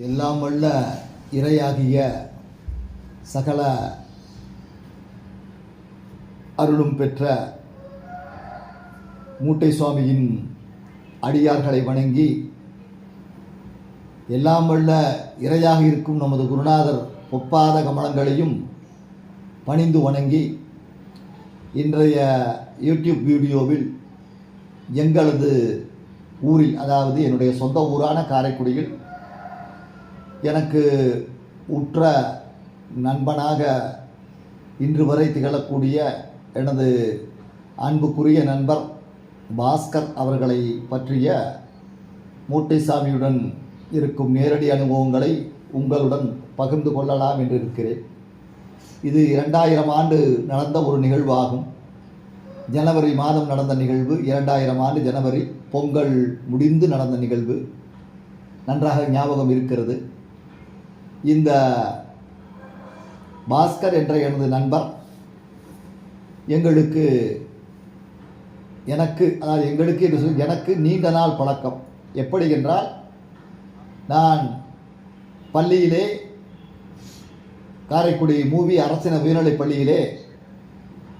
எல்லாம் வல்ல இறையாகிய சகல அருளும் பெற்ற மூட்டை சுவாமியின் அடியார்களை வணங்கி எல்லாம் வல்ல இறையாக இருக்கும் நமது குருநாதர் ஒப்பாத கமலங்களையும் பணிந்து வணங்கி இன்றைய யூடியூப் வீடியோவில் எங்களது ஊரில் அதாவது என்னுடைய சொந்த ஊரான காரைக்குடியில் எனக்கு உற்ற நண்பனாக இன்று வரை திகழக்கூடிய எனது அன்புக்குரிய நண்பர் பாஸ்கர் அவர்களை பற்றிய மூட்டைசாமியுடன் இருக்கும் நேரடி அனுபவங்களை உங்களுடன் பகிர்ந்து கொள்ளலாம் என்று இருக்கிறேன். இது இரண்டாயிரம் ஆண்டு நடந்த ஒரு நிகழ்வாகும். ஜனவரி மாதம் நடந்த நிகழ்வு இரண்டாயிரம் ஆண்டு ஜனவரி பொங்கல் முடிந்து நடந்த நிகழ்வு. நன்றாக ஞாபகம் இருக்கிறது. இந்த பாஸ்கர் என்ற எனது நண்பர் எங்களுக்கு எனக்கு அதாவது எங்களுக்கு என்று சொல்லி எனக்கு நீண்ட நாள் பழக்கம். எப்படி என்றால் நான் பள்ளியிலே காரைக்குடி மூவி அரசின உயர்நிலைப் பள்ளியிலே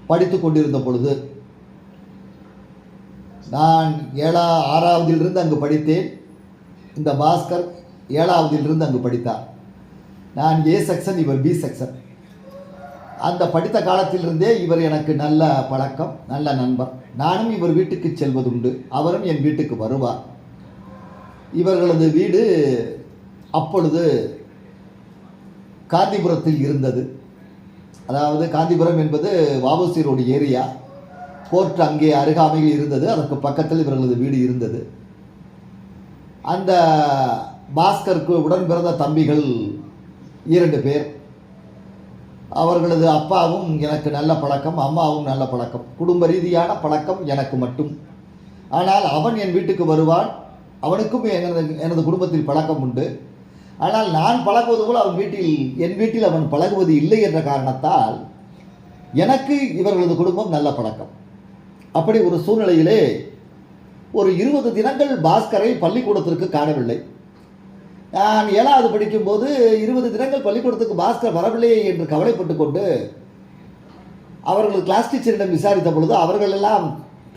படித்து கொண்டிருந்த பொழுது நான் ஏழா ஆறாவதிலிருந்து அங்கு படித்தேன். இந்த பாஸ்கர் ஏழாவதிலிருந்து அங்கு படித்தார். நான் ஏ செக்ஷன் இவர் பி செக்ஷன் அந்த படித்த காலத்திலிருந்தே இவர் எனக்கு நல்ல பழக்கம் நல்ல நண்பர். நானும் இவர் வீட்டுக்கு செல்வதுண்டு. அவரும் என் வீட்டுக்கு வருவார். இவர்களது வீடு அப்பொழுது காந்திபுரத்தில் இருந்தது. அதாவது காந்திபுரம் என்பது வாபசி ரோடு ஏரியா. கோர்ட் அங்கே அருகாமையில் இருந்தது. அதற்கு பக்கத்தில் இவர்களது வீடு இருந்தது. அந்த பாஸ்கருக்கு உடன் பிறந்த தம்பிகள் இரண்டு பேர். அவர்களது அப்பாவும் எனக்கு நல்ல பழக்கம் அம்மாவும் நல்ல பழக்கம். குடும்ப ரீதியான பழக்கம் எனக்கு மட்டும். ஆனால் அவன் என் வீட்டுக்கு வருவான். அவனுக்கும் எனது எனது குடும்பத்தில் பழக்கம் உண்டு. ஆனால் நான் பழகுவது போல் அவன் வீட்டில் என் வீட்டில் அவன் பழகுவது இல்லை என்ற காரணத்தால் எனக்கு இவர்களது குடும்பம் நல்ல பழக்கம். அப்படி ஒரு சூழ்நிலையிலே ஒரு இருபது தினங்கள் பாஸ்கரை பள்ளிக்கூடத்திற்கு காணவில்லை. நான் ஏழாவது படிக்கும்போது இருபது தினங்கள் பள்ளிக்கூடத்துக்கு மாஸ்டர் வரவில்லையே என்று கவலைப்பட்டு கொண்டு அவர்கள் கிளாஸ் டீச்சரிடம் விசாரித்த பொழுது அவர்கள் எல்லாம்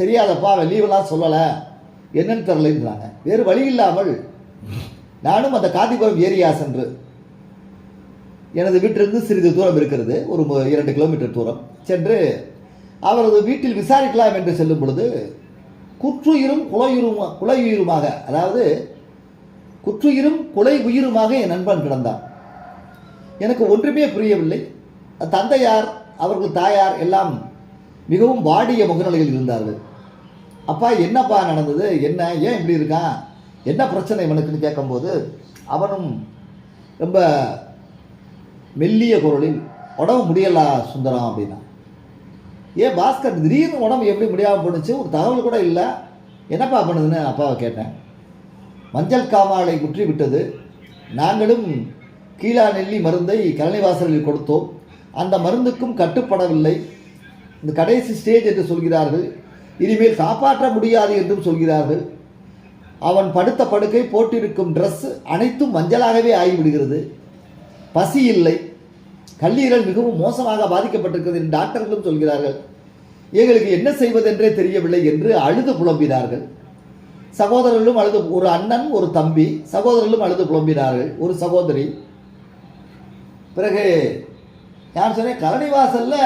தெரியாதப்பா அவன் லீவெல்லாம் சொல்லலை. என்னன்னு தெரிலன்றாங்க வேறு வழி இல்லாமல் நானும் அந்த காந்திபுரம் ஏரியா சென்று எனது வீட்டிலிருந்து சிறிது தூரம் இருக்கிறது. ஒரு இரண்டு கிலோமீட்டர் தூரம். சென்று அவரது வீட்டில் விசாரிக்கலாம் என்று செல்லும் பொழுது குற்றுயிரும் குலையுரும் குலையுயிருமாக அதாவது குற்றுயிரும் குலை உயிருமாக என் நண்பன் கிடந்தான். எனக்கு ஒன்றுமே புரியவில்லை. தந்தையார் அவர்கள் தாயார் எல்லாம் மிகவும் வாடிய முகநிலையில் இருந்தார்கள். அப்பா என்னப்பா நடந்தது? என்ன? ஏன் இப்படி இருக்கான்? என்ன பிரச்சனை இவனுக்குன்னு கேட்கும்போது அவனும் ரொம்ப மெல்லிய குரலில் உடம்பு முடியலா சுந்தரம்? அப்படின்னா. ஏன் பாஸ்கர் திடீர்னு உடம்பு எப்படி முடியாமல் போணுச்சு? ஒரு தகவல் கூட இல்லை. என்னப்பா பண்ணுதுன்னு அப்பாவை கேட்டேன். மஞ்சள் காமாலை முற்றிவிட்டது. நாங்களும் கீழா நெல்லி மருந்தை கழனிவாசலில் கொடுத்தோம். அந்த மருந்துக்கும் கட்டுப்படவில்லை. இந்த கடைசி ஸ்டேஜ் என்று சொல்கிறார்கள். இனிமேல் காப்பாற்ற முடியாது என்றும் சொல்கிறார்கள். அவன் படுத்த படுக்கை போட்டிருக்கும் ட்ரெஸ் அனைத்தும் மஞ்சளாகவே ஆகிவிடுகிறது. பசி இல்லை. கல்லீரல் மிகவும் மோசமாக பாதிக்கப்பட்டிருக்கிறது என்று டாக்டர்களும் சொல்கிறார்கள். எங்களுக்கு என்ன செய்வதென்றே தெரியவில்லை என்று அழுது புலம்பினார்கள். சகோதரர்களும் அழுது ஒரு அண்ணன் ஒரு தம்பி சகோதரர்களும் அழுது புலம்பினார்கள். ஒரு சகோதரி. பிறகு யார் சொன்னேன் கரணிவாசல்ல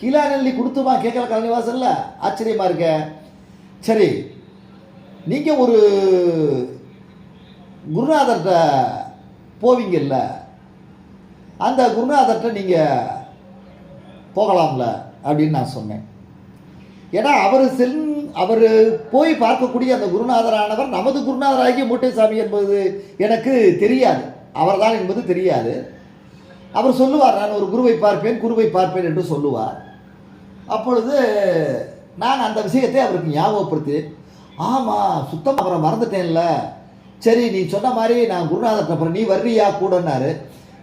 கீழா நெல்லி கொடுத்துமா கேட்கல கரணிவாசல்ல? ஆச்சரியமாக இருக்க. சரி நீங்கள் ஒரு குருநாதர்கிட்ட போவீங்கல்ல. அந்த குருநாதர்கிட்ட நீங்கள் போகலாம்ல அப்படின்னு நான் சொன்னேன். ஏன்னா அவர் சென் அவர் போய் பார்க்கக்கூடிய அந்த குருநாதரானவர் நமது குருநாதராகிய மூட்டைசாமி என்பது எனக்கு தெரியாது. அவர்தான் என்பது தெரியாது. அவர் சொல்லுவார் நான் ஒரு குருவை பார்ப்பேன் குருவை பார்ப்பேன் என்று சொல்லுவார். அப்பொழுது நான் அந்த விஷயத்தை அவருக்கு ஞாபகப்படுத்தினேன். ஆமாம் சுத்தமாக அவரை மறந்துட்டேன்ல. சரி நீ சொன்ன மாதிரி நான் குருநாதர் அப்புறம் நீ வர்றியா கூடன்னாரு.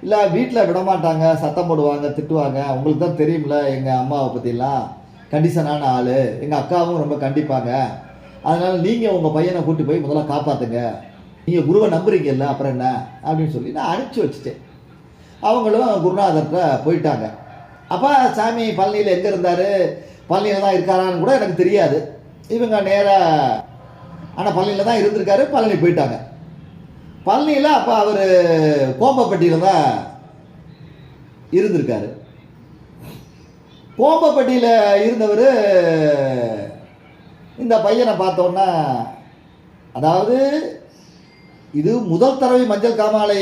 இல்லை வீட்டில் விடமாட்டாங்க. சத்தம் போடுவாங்க திட்டுவாங்க. உங்களுக்கு தான் தெரியும்ல எங்கள் அம்மாவை பற்றிலாம் கண்டிஷனான ஆள். எங்கள் அக்காவும் ரொம்ப கண்டிப்பாங்க. அதனால் நீங்கள் உங்கள் பையனை கூட்டி போய் முதல்ல காப்பாற்றுங்க நீங்கள் குருவை நம்புறீங்கல்ல அப்புறம் என்ன? அப்படின்னு சொல்லி நான் அனுப்பிச்சி வச்சுட்டேன். அவங்களும் குருநாதர்கிட்ட போயிட்டாங்க. அப்போ சாமி பழனியில் எங்கே இருந்தார்? பழனியில் தான் இருக்காரான்னு கூட எனக்கு தெரியாது. இவங்க நேராக ஆனால் பழனியில் தான் இருந்திருக்காரு பழனி போயிட்டாங்க. பழனியில் அப்போ அவர் கோம்பப்பட்டியில் தான் இருந்திருக்காரு. கோம்பப்பட்டியில் இருந்தவர் இந்த பையனை பார்த்தோன்னா அதாவது இது முதல் தடவை மஞ்சள் காமாலை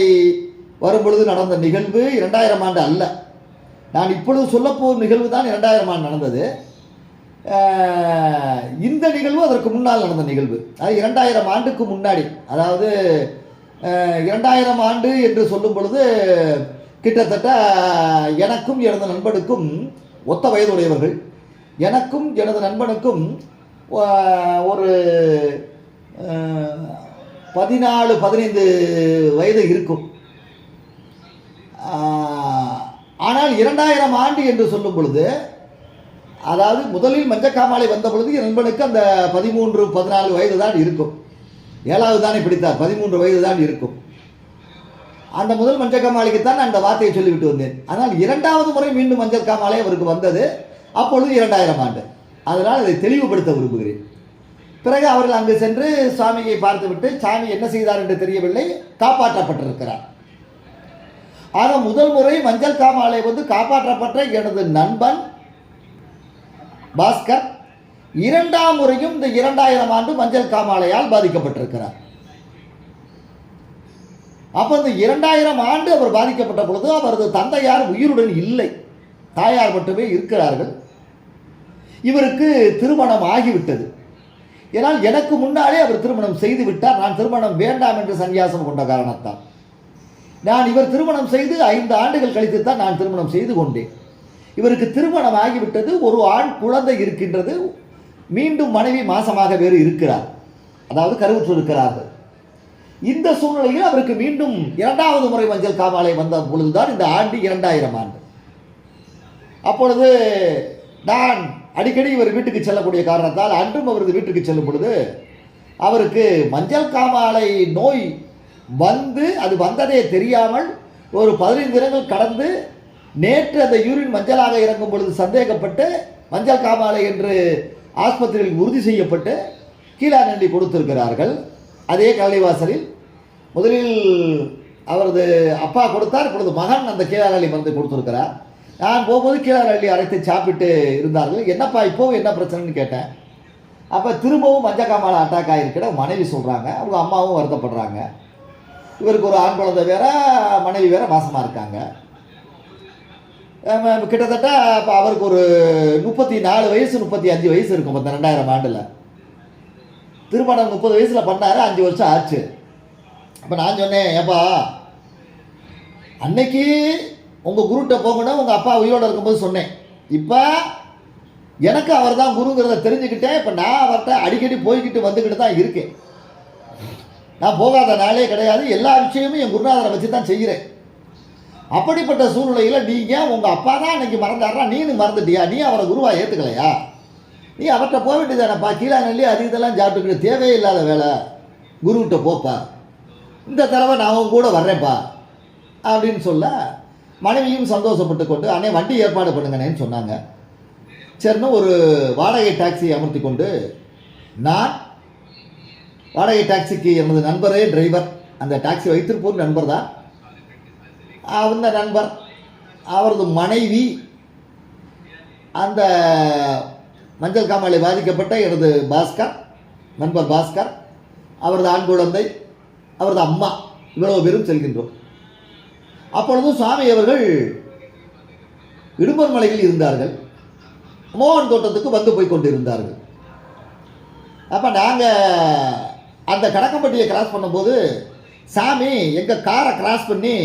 வரும்பொழுது நடந்த நிகழ்வு இரண்டாயிரம் ஆண்டு அல்ல. நான் இப்பொழுது சொல்லப்போகும் நிகழ்வு தான் இரண்டாயிரம் ஆண்டு நடந்தது. இந்த நிகழ்வு அதற்கு முன்னால் நடந்த நிகழ்வு. அது இரண்டாயிரம் ஆண்டுக்கு முன்னாடி. அதாவது இரண்டாயிரம் ஆண்டு என்று சொல்லும் பொழுது கிட்டத்தட்ட எனக்கும் எனது நண்பனுக்கும் ஒத்த வயதுடையவர்கள் எனக்கும் எனது நண்பனுக்கும் ஒரு பதினாலு பதினைந்து வயது இருக்கும். ஆனால் இரண்டாயிரம் ஆண்டு என்று சொல்லும் பொழுது அதாவது முதலில் மஞ்சக்காமாலை வந்த பொழுது என் நண்பனுக்கு அந்த பதிமூன்று பதினாலு வயது தான் இருக்கும். ஏழாவது தானே பிடித்தார் பதிமூன்று வயது தான் இருக்கும். அந்த முதல் மஞ்சள் காமாலைக்கு தான் நான் அந்த வார்த்தையை சொல்லிவிட்டு வந்தேன். ஆனால் இரண்டாவது முறை மீண்டும் மஞ்சள் காமாலை அவருக்கு வந்தது. அப்பொழுது இரண்டாயிரம் ஆண்டு. அதனால் அதை தெளிவுபடுத்த விரும்புகிறேன். பிறகு அவர்கள் அங்கு சென்று சுவாமியை பார்த்துவிட்டு சாமி என்ன செய்தார் என்று தெரியவில்லை காப்பாற்றப்பட்டிருக்கிறார். ஆனால் முதல் முறை மஞ்சள் காமாலை வந்து காப்பாற்றப்பட்ட எனது நண்பன் பாஸ்கர் இரண்டாம் முறையும் இந்த இரண்டாயிரம் ஆண்டு மஞ்சள் காமாலையால் பாதிக்கப்பட்டிருக்கிறார். அப்போ இந்த இரண்டாயிரம் ஆண்டு அவர் பாதிக்கப்பட்ட பொழுது அவரது தந்தையார் உயிருடன் இல்லை. தாயார் மட்டுமே இருக்கிறார்கள். இவருக்கு திருமணம் ஆகிவிட்டது. ஏனால் எனக்கு முன்னாலே அவர் திருமணம் செய்து விட்டார். நான் திருமணம் வேண்டாம் என்று சன்னியாசம் கொண்ட காரணத்தால். நான் இவர் திருமணம் செய்து ஐந்து ஆண்டுகள் கழித்து தான் நான் திருமணம் செய்து கொண்டேன். இவருக்கு திருமணம் ஆகிவிட்டது. ஒரு ஆண் குழந்தை இருக்கின்றது. மீண்டும் மனைவி மாசமாக வேறு இருக்கிறார். அதாவது கருவுற்று இருக்கிறார்கள். இந்த சூழ்நிலையில் அவருக்கு மீண்டும் இரண்டாவது முறை மஞ்சள் காமாலை வந்த பொழுதுதான் இந்த ஆண்டு இரண்டாயிரம் ஆண்டு. அப்பொழுது நான் அடிக்கடி இவர் வீட்டுக்கு செல்லக்கூடிய காரணத்தால் அன்றும் அவரது வீட்டுக்கு செல்லும் பொழுது அவருக்கு மஞ்சள் காமாலை நோய் வந்து அது வந்ததே தெரியாமல் ஒரு பதினைந்து தினங்கள் கடந்து நேற்று அந்த யூரின் மஞ்சளாக இறங்கும் பொழுது சந்தேகப்பட்டு மஞ்சள் காமாலை என்று ஆஸ்பத்திரியில் உறுதி செய்யப்பட்டு கீழாநண்டி கொடுத்திருக்கிறார்கள். அதே கலைவாசலில் முதலில் அவரது அப்பா கொடுத்தார் இப்பொழுது மகன் அந்த கீழாரள்ளி மருந்து கொடுத்துருக்கிறார். நான் போகும்போது கீழாரள்ளி அரைத்து சாப்பிட்டு இருந்தார்கள். என்னப்பா இப்போ என்ன பிரச்சனைன்னு கேட்டேன். அப்போ திரும்பவும் மஞ்சக்காமாலை அட்டாக் ஆகிருக்கிற மனைவி சொல்கிறாங்க அவங்க அம்மாவும் வருத்தப்படுறாங்க. இவருக்கு ஒரு ஆண் குழந்தை வேற மனைவி வேற மாசமாக இருக்காங்க. கிட்டத்தட்ட இப்போ அவருக்கு ஒரு முப்பத்தி நாலு வயசு முப்பத்தி அஞ்சு வயசு இருக்கும். இந்த ரெண்டாயிரம் ஆண்டில். திருமணம் முப்பது வயசில் பண்ணாரு அஞ்சு வருஷம் ஆச்சு. அப்போ நான் சொன்னேன் ஏப்பா அன்னைக்கு உங்கள் குருட்ட போகணும் உங்கள் அப்பா உயிரோடு இருக்கும்போது சொன்னேன். இப்போ எனக்கு அவர் தான் குருங்கிறத தெரிஞ்சுக்கிட்டேன். இப்போ நான் அவர்கிட்ட அடிக்கடி போய்கிட்டு வந்துக்கிட்டு தான் இருக்கேன். நான் போகாத நாளே கிடையாது. எல்லா விஷயமும் என் குருநாதரை வச்சு தான் செய்கிறேன். அப்படிப்பட்ட சூழ்நிலையில் நீங்கள் உங்கள் அப்பா தான் அன்னைக்கு மறந்தாருனா நீனு மறந்துட்டியா? நீ அவரை குருவாக ஏற்றுக்கலையா நீ அவர்கிட்ட போக வேண்டியதானப்பா கீழா நல்லி அது இதெல்லாம் சாப்பிட்டுக்கிட்டு தேவையே இல்லாத வேலை. குருக்கிட்ட போப்பா. இந்த தடவை நான் உன் கூட வர்றேன்ப்பா. அப்படின்னு சொல்ல மனைவியும் சந்தோஷப்பட்டு கொண்டு அண்ணே வண்டி ஏற்பாடு பண்ணுங்கண்ணேன்னு சொன்னாங்க. சரின்னு ஒரு வாடகை டாக்ஸி அமர்த்தி கொண்டு நான் வாடகை டாக்ஸிக்கு எனது நண்பரே டிரைவர். அந்த டாக்ஸி வைத்திருப்போர் நண்பர் தான். அந்த நண்பர் அவரது மனைவி அந்த மஞ்சள் காமாலை பாதிக்கப்பட்ட எனது பாஸ்கர் நண்பர் பாஸ்கர் அவரது ஆண் குழந்தை அவரது அம்மா இவ்வளவு பேரும் செல்கின்றோம். அப்பொழுது சுவாமி அவர்கள் இடும்பன் மலையில் இருந்தார்கள். மோகன் தோட்டத்துக்கு வந்து போய் கொண்டிருந்தார்கள். அப்போ நாங்கள் அந்த கடக்கம்பட்டியை கிராஸ் பண்ணும்போது சாமி எங்கள் காரை கிராஸ் பண்ணி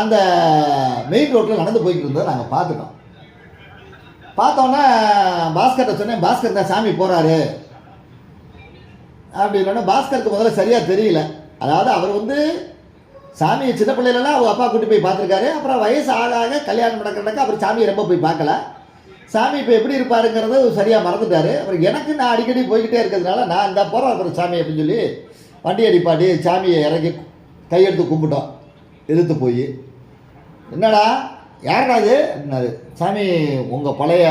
அந்த மெயின் ரோட்டில் நடந்து போய்கிட்டு இருந்ததை நாங்கள் பார்த்துட்டோம். பார்த்தோன்னே பாஸ்கர்கிட்ட சொன்னேன் பாஸ்கர் தான் சாமி போகிறாரு அப்படின்னா பாஸ்கருக்கு முதல்ல சரியாக தெரியல. அதாவது அவர் வந்து சாமியை சின்ன பிள்ளையிலலாம் அவங்க அப்பா கூட்டி போய் பார்த்துருக்காரு. அப்புறம் வயசு ஆக ஆக கல்யாணம் நடக்கிறதுக்கு அப்புறம் சாமியை ரொம்ப போய் பார்க்கல. சாமி இப்போ எப்படி இருப்பாருங்கிறது சரியாக மறந்துட்டாரு. அப்புறம் எனக்கு நான் அடிக்கடி போய்கிட்டே இருக்கிறதுனால நான் இந்த போகிறேன் அப்புறம் சாமி அப்படின்னு சொல்லி வண்டி அடிப்பாட்டி சாமியை இறங்கி கையெடுத்து கும்பிட்டோம். எதிர்த்து போய். என்னடா? யாருடா அது அப்படின்னாரு. சாமி உங்கள் பழைய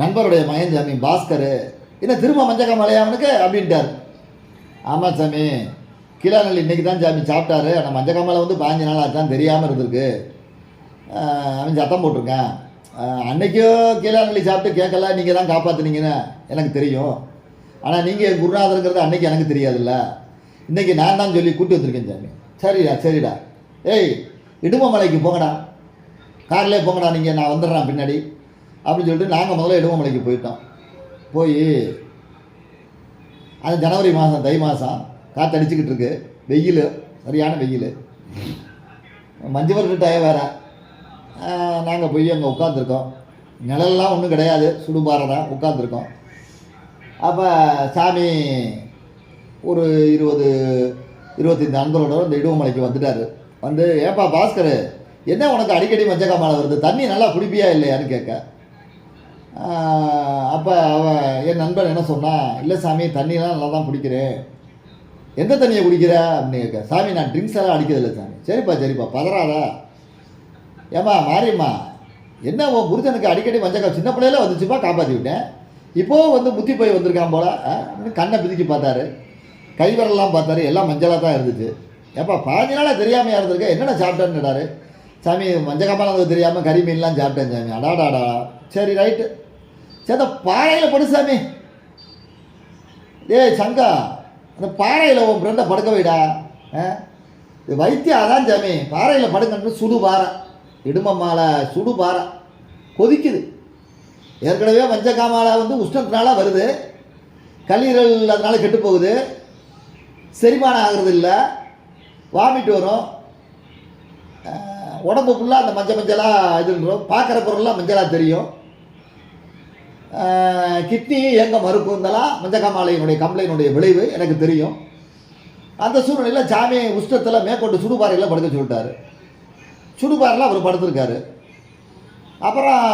நண்பருடைய மகன் சாமி பாஸ்கர். என்ன திரும்ப மஞ்சக்கா மலையாமனுக்கு அப்படின்ட்டார். ஆமாம் சாமி கீழாநெல்லி இன்றைக்கி தான் சாமி சாப்பிட்டாரு. ஆனால் மஞ்சக்காமலை வந்து பாஞ்சு நாள் அதுதான் தெரியாமல் இருந்திருக்கு. அவன் சத்தம் போட்டிருக்கேன். அன்றைக்கோ அன்னைக்கும் கீழாநெல்லி சாப்பிட்டு கேட்கல நீங்கள் தான் காப்பாற்றுனீங்கன்னு எனக்கு தெரியும். ஆனால் நீங்கள் குருநாதருங்கிறது அன்றைக்கி எனக்கு தெரியாதுல்ல. இன்றைக்கி நான் தான் சொல்லி கூட்டி வந்திருக்கேன் சாமி. சரிடா சரிடா. ஏய் இடுமமலைக்கு போங்கடா. கார்லேயே போங்கடா நீங்கள் நான் வந்துடுறேன் பின்னாடி. அப்படின்னு சொல்லிட்டு நாங்கள் முதல்ல இடுவமலைக்கு போயிட்டோம். போய் அது ஜனவரி மாதம் தை மாதம் காற்று அடிச்சுக்கிட்டு இருக்கு. வெயில் சரியான வெயில். மஞ்சள் டயம் வேற நாங்கள் போய் அங்கே உட்காந்துருக்கோம் நிழல்லாம் ஒன்றும் கிடையாது சுடுபாறை தான் உட்காந்துருக்கோம் அப்போ சாமி ஒரு இருபது இருபத்தைந்து நண்பர்களோட இந்த இடுவமலைக்கு வந்துட்டார். வந்து ஏப்பா பாஸ்கர் என்ன உனக்கு அடிக்கடி மஞ்சக்காமலை வருது? தண்ணி நல்லா குடிப்பியா இல்லையான்னு கேட்க. அப்போ அவன் என் நண்பன் என்ன சொன்னான் இல்லை சாமி தண்ணியெலாம் நல்லா தான் குடிக்கிறேன். எந்த தண்ணியை குடிக்கிற? அப்படின்னு கேட்க. சாமி நான் ட்ரிங்க்ஸ் எல்லாம் அடிக்கிறதில்ல சாமி. சரிப்பா சரிப்பா பதறாத. ஏம்மா மாரியம்மா என்ன உன் புருஷனுக்கு அடிக்கடி மஞ்சக்கா? சின்ன பிள்ளையில வந்துச்சுப்பா காப்பாற்றி விட்டேன். இப்போது வந்து முத்தி போய் வந்திருக்கான் போல. ஆ, கண்ணை பிதுக்கி பார்த்தாரு. கைவரெல்லாம் பார்த்தாரு. எல்லாம் மஞ்சளாக தான் இருந்துச்சு. ஏப்பா பாஞ்சு நாளாக தெரியாமையாக இருந்திருக்க? என்னென்ன சாப்பிட்டேன்னு சாமி மஞ்சக்காமல் தெரியாமல் கறி மீன்லாம் சாப்பிட்டேன் சாமி. அடாடாடா சரி ரைட்டு சரி அந்த பாறையில் படு சாமி. ஏய் சங்கா அந்த பாறையில் உன் ஃப்ரெண்டை படுக்க வைடா. ஆ? இது வைத்தியம் அதான் சாமி. பாறையில் படுங்கன்னு சுடு பாறை. இடும சுடு பாறை. கொதிக்குது. ஏற்கனவே மஞ்சக்காமாலை வந்து உஷ்ணத்தினால வருது. கல்லீரல் அதனால கெட்டு போகுது. செரிமானம் ஆகிறது இல்லை வாமிட் வரும். உடம்பு ஃபுல்லாக அந்த மஞ்சள் மஞ்சளாக இதுன்றோம் பார்க்குற பொருள்லாம் மஞ்சளாக தெரியும். கிட்னி எங்கே மறுப்பு இருந்தாலும் மஞ்சக்காமாலையினுடைய கம்ப்ளைனுடைய விளைவு எனக்கு தெரியும். அந்த சூழ்நிலையில் சாமி உஷ்டத்தில் மேற்கொண்டு சுடுபாறையில் படுக்க சொல்லிட்டாரு. சுடுபாறையில் அவர் படுத்திருக்காரு. அப்புறம்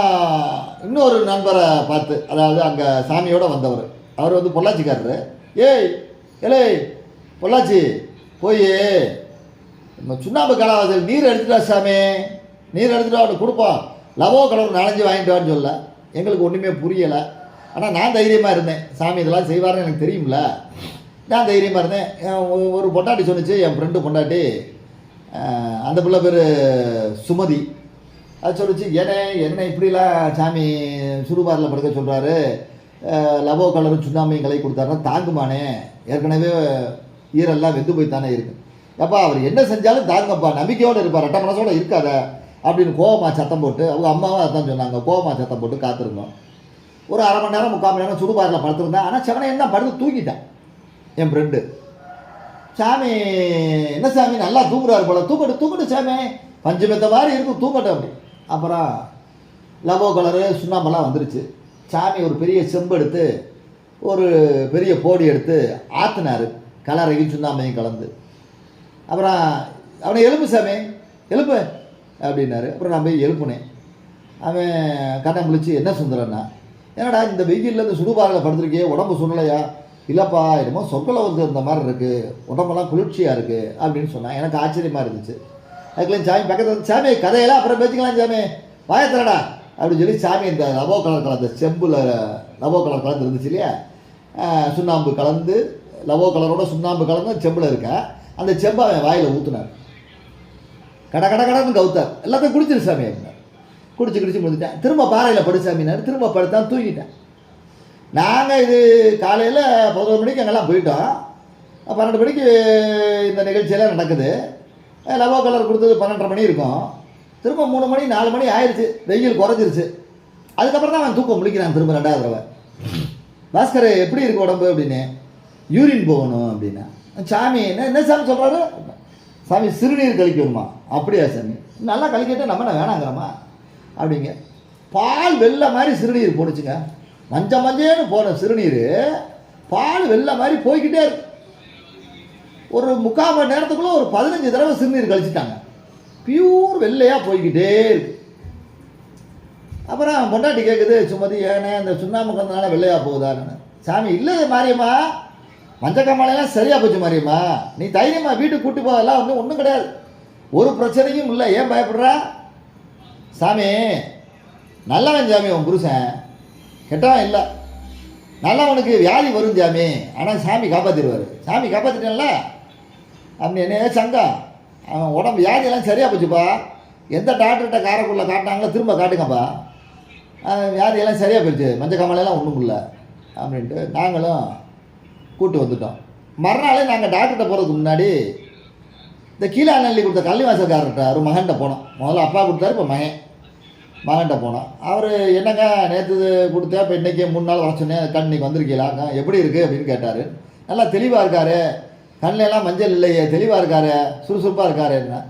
இன்னொரு நண்பரை பார்த்து அதாவது அங்கே சாமியோடு வந்தவர். அவர் வந்து பொள்ளாச்சிக்காரரு. ஏய் ஏலே பொள்ளாச்சி போய். சுண்ணாம்பு கலவாசல் நீர் எடுத்துட்டா சாமி. நீர் எடுத்துட்டு அவனுக்கு கொடுப்போம். லவோ கலர் நாலஞ்சு வாங்கிட்டு வான்னு சொல்ல எங்களுக்கு ஒன்றுமே புரியலை. ஆனால் நான் தைரியமாக இருந்தேன். சாமி இதெல்லாம் செய்வாருன்னு எனக்கு தெரியும்ல. நான் தைரியமாக இருந்தேன். ஒரு பொண்டாட்டி சொன்னுச்சு என் ஃப்ரெண்டு பொண்டாட்டி. அந்த பிள்ளை பேர் சுமதி. அது சொல்லிச்சு ஏனே என்ன இப்படிலாம் சாமி சுடுபாரில் படுக்க சொல்கிறாரு லவோ கலரும் சுண்ணாமையும் கலை கொடுத்தாருன்னா தாங்குமானே. ஏற்கனவே ஈரெல்லாம் வெந்து போய் தானே இருக்குது எப்பா அவர் என்ன செஞ்சாலும் தாங்கப்பா நம்பிக்கையோடு இருப்பார் ரெட்ட மனசோட இருக்காத அப்படின்னு கோவமாக சத்தம் போட்டு அவங்க அம்மாவும் அதான் சொன்னாங்க கோவமாக சத்தம் போட்டு காத்திருந்தோம். ஒரு அரை மணி நேரம் முக்கால் மணி நேரம் சுடுபாரில் படுத்திருந்தேன். ஆனால் செவனை என்ன படுத்து தூங்கிட்டேன். என் ஃப்ரெண்டு சாமி என்ன சாமி நல்லா தூங்குறாரு போல தூக்கட்டு தூக்கட்டு சாமி. பஞ்சமெத்த மாதிரி இருக்கும் தூங்கட்டும் அப்படி. அப்புறம் லவோ கலரு சுண்ணாம்பெல்லாம் வந்துருச்சு. சாமி ஒரு பெரிய செம்பு எடுத்து ஒரு பெரிய போடி எடுத்து ஆற்றுனார் கலரையும் சுண்ணாம்பையும் கலந்து. அப்புறம் அவனை எழுப்பு சாமி எழுப்பு அப்படின்னாரு. அப்புறம் நான் போய் எழுப்புனேன். அவன் கண்ணை முழிச்சு என்ன சுந்தரன்னா என்னடா இந்த வெயிலில் இந்த சுடுபாறையில் படுத்திருக்கியே? உடம்பு சுடலையா இல்லைப்பா என்னமோ சொற்களவுக்கு இருந்த மாதிரி இருக்குது உடம்பெல்லாம் குளிர்ச்சியாக இருக்குது அப்படின்னு சொன்னான். எனக்கு ஆச்சரியமாக இருந்துச்சு. அதுக்குள்ளே சாமி பக்கத்தில் சாமி கதையெல்லாம் அப்புறம் பேச்சுக்கலாம் சாமி. வாயத்தரடா அப்படின்னு சொல்லி சாமி இந்த லவோ கலர் கலந்த செம்பில் லவோ கலர் கலந்து இருந்துச்சு இல்லையா? சுண்ணாம்பு கலந்து லவோ கலரோட சுண்ணாம்பு கலந்து செம்பில் இருக்கேன் அந்த செம்பை அவன் வாயில் ஊற்றுனார் கட கட கடன்னு கவுத்தார். எல்லாத்தையும் குடிச்சிரு சாமி அப்படின்னார். குடிச்சு குடிச்சு முடிஞ்சிட்டேன். திரும்ப பாறையில் படு சாமினார். திரும்ப படுத்தான் தூங்கிட்டேன். நாங்கள் இது காலையில் பதினோரு மணிக்கு அங்கெல்லாம் போயிட்டோம். பன்னெண்டு மணிக்கு இந்த நிகழ்ச்சியெல்லாம் நடக்குது. லவோ கலர் கொடுத்தது பன்னெண்டரை மணி இருக்கும். திரும்ப மூணு மணி நாலு மணி ஆயிடுச்சு வெயில் குறைஞ்சிருச்சு. அதுக்கப்புறம் தான் அவன் தூக்கம் முழிக்கிறான் திரும்ப ரெண்டாவது தடவை. பாஸ்கர் எப்படி இருக்கு உடம்பு அப்படின்னு? யூரின் போகணும் அப்படின்னா. சாமி என்ன என்ன சாமி சொல்கிறாரு சாமி சிறுநீர் கழிக்கணுமா அப்படியா சாமி? நல்லா கழிக்கிட்டு நம்ம என்ன வேணாங்கிறோமா? அப்படிங்க. பால் வெள்ளை மாதிரி சிறுநீர் போணுச்சுங்க. மஞ்ச மஞ்சேன்னு போன சிறுநீர் பால் வெள்ளை மாதிரி போய்க்கிட்டே இருக்கு. ஒரு முக்கால் மணி நேரத்துக்குள்ளே ஒரு பதினஞ்சு தடவை சிறுநீர் கழிச்சிட்டாங்க. பியூர் வெள்ளையாக போய்கிட்டே இருக்கு. அப்புறம் பொண்டாட்டி கேட்குது சுமதி ஏனே அந்த சுண்ணாம்பு கந்தனால வெள்ளையாக போகுதான்னு. சாமி இல்லை மாரியம்மா. மஞ்சக்காமலையெல்லாம் சரியாக போச்சு மாதிரியுமா நீ தைரியமா வீட்டுக்கு கூட்டி போதெல்லாம் வந்து ஒன்றும் கிடையாது. ஒரு பிரச்சனையும் இல்லை. ஏன் பயப்படுறா? சாமி நல்லவன் சாமி உன் புருஷன். கெட்டவன் இல்லை. நல்லவனுக்கு வியாதி வரும் சாமி. ஆனால் சாமி காப்பாற்றிடுவார் சாமி காப்பாற்றிட்டேன்ல அப்படின்னு என்ன சங்கா? அவன் உடம்பு வியாதியெல்லாம் சரியாக போச்சுப்பா. எந்த டாக்டர்கிட்ட காரைக்குள்ள காட்டினாங்களோ திரும்ப காட்டுங்கப்பா. வியாதியெல்லாம் சரியாக போயிடுச்சு. மஞ்சள் கமலையெல்லாம் ஒன்றும் இல்லை. அப்படின்ட்டு நாங்களும் கூட்டு வந்துட்டோம். மறுநாளே நாங்கள் டாக்டர்கிட்ட போகிறதுக்கு முன்னாடி இந்த கீழாநல்லி கொடுத்த கள்ளிவாசக்காரர்கிட்ட ஒரு மகன்கிட்ட போனோம். முதல்ல அப்பா கொடுத்தாரு இப்போ மகன். மகன்கிட்ட போனோம். அவர் என்னங்க நேற்று கொடுத்தா இப்போ இன்றைக்கி மூணு நாள் வர சொன்னேன் கண் இன்றைக்கி வந்திருக்கீங்களாங்க எப்படி இருக்குது அப்படின்னு கேட்டார். நல்லா தெளிவாக இருக்காரு. கண்ணுலெல்லாம் மஞ்சள் இல்லையே தெளிவாக இருக்காரு சுறுசுறுப்பாக இருக்காருன்னா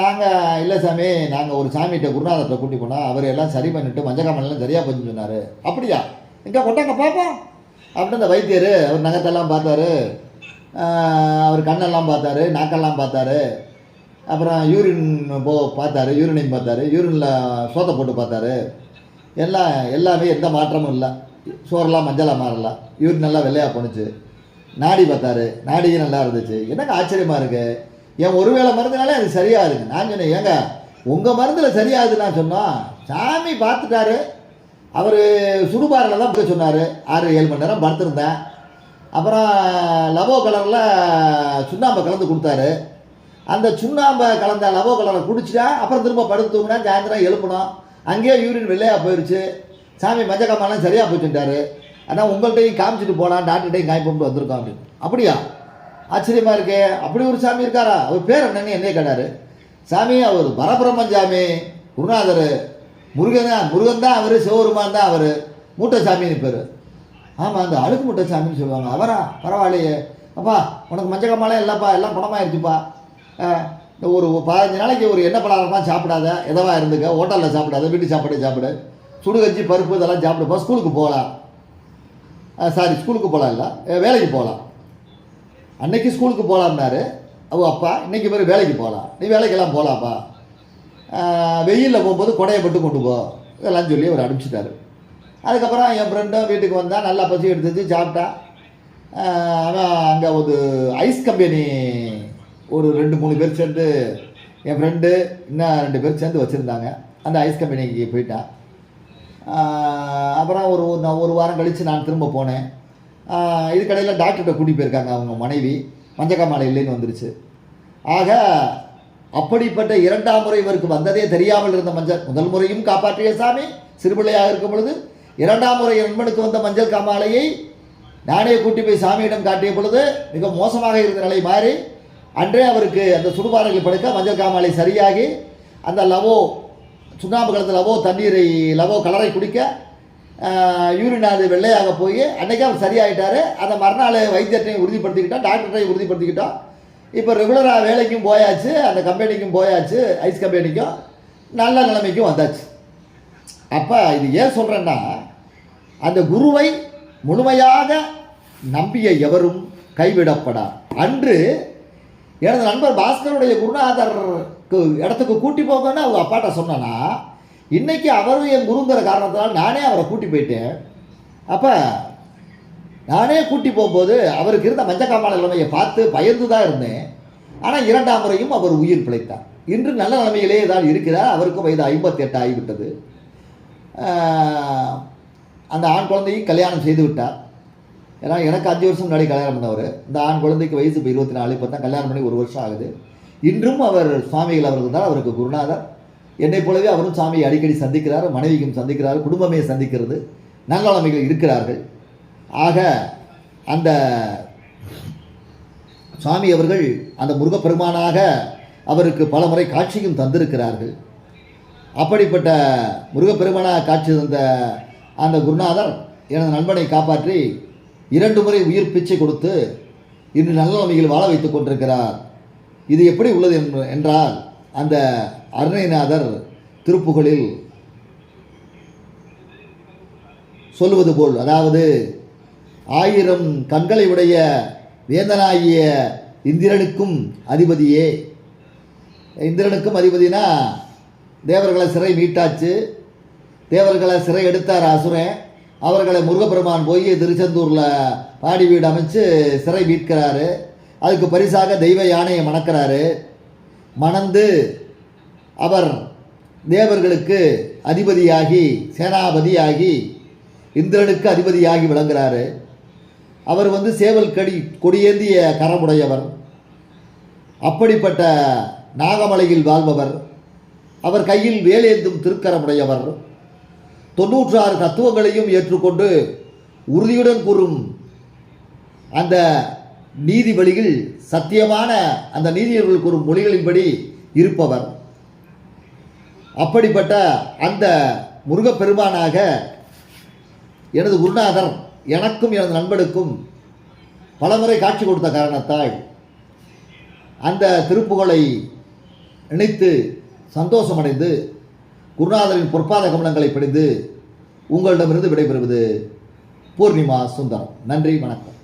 நாங்கள் இல்லை சாமி நாங்கள் ஒரு சாமிகிட்ட குருநாதத்தை கூட்டி போனால் அவர் எல்லாம் சரி பண்ணிவிட்டு மஞ்சள் காமெல்லாம் சரியாக போச்சுன்னு சொன்னார். அப்படியா? எங்கே கொண்டாங்க பார்ப்போம் அப்படின்னு இந்த வைத்தியர் அவர் நகத்தெல்லாம் பார்த்தாரு. அவர் கண்ணெல்லாம் பார்த்தாரு நாக்கெல்லாம் பார்த்தாரு. அப்புறம் யூரின் போ பார்த்தாரு யூரினையும் பார்த்தாரு. யூரினில் சோத்தை போட்டு பார்த்தாரு. எல்லாம் எல்லாமே எந்த மாற்றமும் இல்லை. சோறெல்லாம் மஞ்சளாக மாறலாம் யூரின் நல்லா வெள்ளையாக போணுச்சு. நாடி பார்த்தாரு. நாடியும் நல்லா இருந்துச்சு. என்னங்க ஆச்சரியமாக இருக்குது என் ஒரு வேளை மருந்துனாலே அது சரியாகுதுங்க. நான் சொன்னேன் ஏங்க உங்கள் மருந்தில் சரியாகுது நான் சொன்னோம். சாமி பார்த்துட்டாரு. அவர் சுடுபாரில் தான் போய் சொன்னார். ஆறு ஏழு மணி நேரம் படுத்திருந்தேன். அப்புறம் லவோ கலரில் சுண்ணாம்பை கலந்து கொடுத்தாரு. அந்த சுண்ணாம்பை கலந்த லவோ கலரை குடிச்சிட்டா அப்புறம் திரும்ப படுத்து தூங்கினா சாயந்தரம் எழுப்பணும். அங்கேயே யூரின் வெள்ளையாக போயிடுச்சு சாமி மஞ்சக்காமெல்லாம் சரியாக போச்சுட்டாரு ஆனால் உங்கள்கிட்டையும் காமிச்சிட்டு போகலாம் டாக்டர்கிட்டையும் காமிப்போம்ட்டு வந்திருக்கோம் அப்படின்னு. அப்படியா? ஆச்சரியமாக இருக்கே. அப்படி ஒரு சாமி இருக்காரா? அவர் பேர் என்னன்னு என்னையே கேட்டார். சாமி அவர் பரபிரம்மன் சாமி குருநாதர். முருகன் தான் முருகன் தான் அவர் சிவபெருமான் தான் அவர். மூட்டைசாமின்னு பேர். ஆமாம் அந்த அழுக்கு முட்டை சாமின்னு சொல்லுவாங்க. அவரா? பரவாயில்லையே. அப்பா உனக்கு மஞ்சக்கம்மாலாம் இல்லைப்பா எல்லாம் குணமாயிருச்சுப்பா இந்த ஒரு பதினஞ்சு நாளைக்கு ஒரு எண்ணெய் பலகாரமாக சாப்பிடாத எதவா இருந்துக்க ஹோட்டலில் சாப்பிடாத வீட்டு சாப்பாடு சாப்பிடு. சுடுகஞ்சி பருப்பு இதெல்லாம் சாப்பிடுப்பா ஸ்கூலுக்கு போகலாம். சாரி ஸ்கூலுக்கு போகலாம் இல்லை. வேலைக்கு போகலாம். அன்னைக்கு ஸ்கூலுக்கு போகலாம்னாரு. அவ அப்பா இன்னைக்கு பேர் வேலைக்கு போகலாம். நீ வேலைக்கெல்லாம் போகலாம்ப்பா. வெயிலில் போகும்போது கொடையை மட்டும் கொண்டு போ. இதெல்லாம் சொல்லி அவர் அனுப்பிச்சிட்டாரு. அதுக்கப்புறம் என் ஃப்ரெண்டும் வீட்டுக்கு வந்தால் நல்லா பசி எடுத்துச்சு சாப்பிட்டா. அவன் அங்கே ஒரு ஐஸ் கம்பெனி ஒரு ரெண்டு மூணு பேர் சேர்ந்து என் ஃப்ரெண்டு இன்னும் ரெண்டு பேர் சேர்ந்து வச்சுருந்தாங்க. அந்த ஐஸ் கம்பெனிக்கு போயிட்டான் அப்புறம் ஒரு நான் ஒரு வாரம் கழித்து நான் திரும்ப போனேன். இது இதுக்கடையில் டாக்டர்கிட்ட கூட்டி போயிருக்காங்க அவங்க மனைவி. மஞ்சக்காமாலை இல்லைன்னு வந்துருச்சு. ஆக அப்படிப்பட்ட இரண்டாம் முறை இவருக்கு வந்ததே தெரியாமல் இருந்த மஞ்சள். முதல் முறையும் காப்பாற்றிய சாமி சிறுபிள்ளையாக இருக்கும் பொழுது இரண்டாம் முறை நண்பனுக்கு வந்த மஞ்சள் காமாலையை நானே கூட்டி போய் சாமியிடம் காட்டிய பொழுது மிக மோசமாக இருந்த நிலை மாறி அன்றே அவருக்கு அந்த சுடுபாறைகள் படுக்க மஞ்சள் காமாலை சரியாகி அந்த லவோ சுண்ணாம்பு கலந்த லவோ தண்ணீரை லவோ கலரை குடிக்க யூரின் அது வெள்ளையாக போய் அன்னைக்கே அவர் சரியாயிட்டார். அந்த மறுநாள் வைத்தியத்தையும் உறுதிப்படுத்திக்கிட்டோம் டாக்டர்கிட்டையும் உறுதிப்படுத்திக்கிட்டோம் இப்போ ரெகுலராக வேலைக்கும் போயாச்சு அந்த கம்பெனிக்கும் போயாச்சு ஐஸ் கம்பெனிக்கும் நல்ல நிலைமைக்கும் வந்தாச்சு. அப்போ இது ஏன் சொல்கிறேன்னா அந்த குருவை முழுமையாக நம்பிய எவரும் கைவிடப்படார் அன்று எனது நண்பர் பாஸ்கருடைய குருநாதருக்கு இடத்துக்கு கூட்டி போகணும்னு அவங்க அப்பாட்ட சொன்னேன்னா இன்றைக்கி அவரும் என் குருங்கிற காரணத்தினால் நானே அவரை கூட்டி போயிட்டேன். அப்போ நானே கூட்டி போகும்போது அவருக்கு இருந்த மஞ்சக்காமால நிலைமையை பார்த்து பயந்து தான் இருந்தேன். ஆனால் இரண்டாம் முறையும் அவர் உயிர் பிழைத்தார். இன்று நல்ல நிலைமையிலே தான் இருக்கிறார். அவருக்கும் வயது ஐம்பத்தி எட்டு ஆகிவிட்டது அந்த ஆண் குழந்தையை கல்யாணம் செய்து விட்டார். ஏன்னா எனக்கு அஞ்சு வருஷம் முன்னாடி கல்யாணம் பண்ணவர். இந்த ஆண் குழந்தைக்கு வயசு இப்போ இருபத்தி நாலு இப்போ தான் கல்யாணம் பண்ணி ஒரு வருஷம் ஆகுது. இன்றும் அவர் சுவாமிகள் அவர்கள் தான் அவருக்கு குருநாதர். என்னை போலவே அவரும் சாமியை அடிக்கடி சந்திக்கிறார் மனைவிக்கும் சந்திக்கிறார் குடும்பமே சந்திக்கிறது. நல்ல நிலைமைகள் இருக்கிறார்கள். ஆக அந்த சுவாமி அவர்கள் அந்த முருகப்பெருமானாக அவருக்கு பல முறை காட்சியும் தந்திருக்கிறார்கள். அப்படிப்பட்ட முருகப்பெருமானாக காட்சி தந்த அந்த குருநாதர் எனது நண்பனை காப்பாற்றி இரண்டு முறை உயிர் பிச்சை கொடுத்து இன்று நல்ல நிலைமையில் வாழ வைத்துக் கொண்டிருக்கிறார். இது எப்படி உள்ளது என்று- என்றால் அந்த அருணைநாதர் திருப்புகழில் சொல்லுவது போல் அதாவது ஆயிரம் கண்களை உடைய வேந்தனாகிய இந்திரனுக்கும் அதிபதியே. இந்திரனுக்கும் அதிபதினா தேவர்களை சிறை மீட்டாச்சு. தேவர்களை சிறை எடுத்தார் அசுரன். அவர்களை முருகப்பெருமான் போய் திருச்செந்தூரில் பாடி வீடு அமைச்சு சிறை மீட்கிறாரு. அதுக்கு பரிசாக தெய்வ யானையை மணக்கிறாரு. மணந்து அவர் தேவர்களுக்கு அதிபதியாகி சேனாபதியாகி இந்திரனுக்கு அதிபதியாகி விளங்குறாரு. அவர் வந்து சேவல் கடி கொடியேந்திய கரமுடையவர். அப்படிப்பட்ட நாகமலையில் வாழ்பவர். அவர் கையில் வேலேந்தும் திருக்கரமுடையவர். தொன்னூற்றாறு தத்துவங்களையும் ஏற்றுக்கொண்டு உறுதியுடன் கூறும் அந்த நீதி வழியில் சத்தியமான அந்த நீதியர்கள் கூறும் மொழிகளின்படி இருப்பவர். அப்படிப்பட்ட அந்த முருகப்பெருமானாக எனது குருநாதர் எனக்கும் எனது நண்பனுக்கும் பலமுறை காட்சி கொடுத்த காரணத்தால் அந்த திருப்புகழை நினைத்து சந்தோஷமடைந்து குருநாதரின் பொற்பாத கமலங்களை பிடிந்து உங்களிடமிருந்து விடைபெறுவது பூர்ணிமா சுந்தரம். நன்றி வணக்கம்.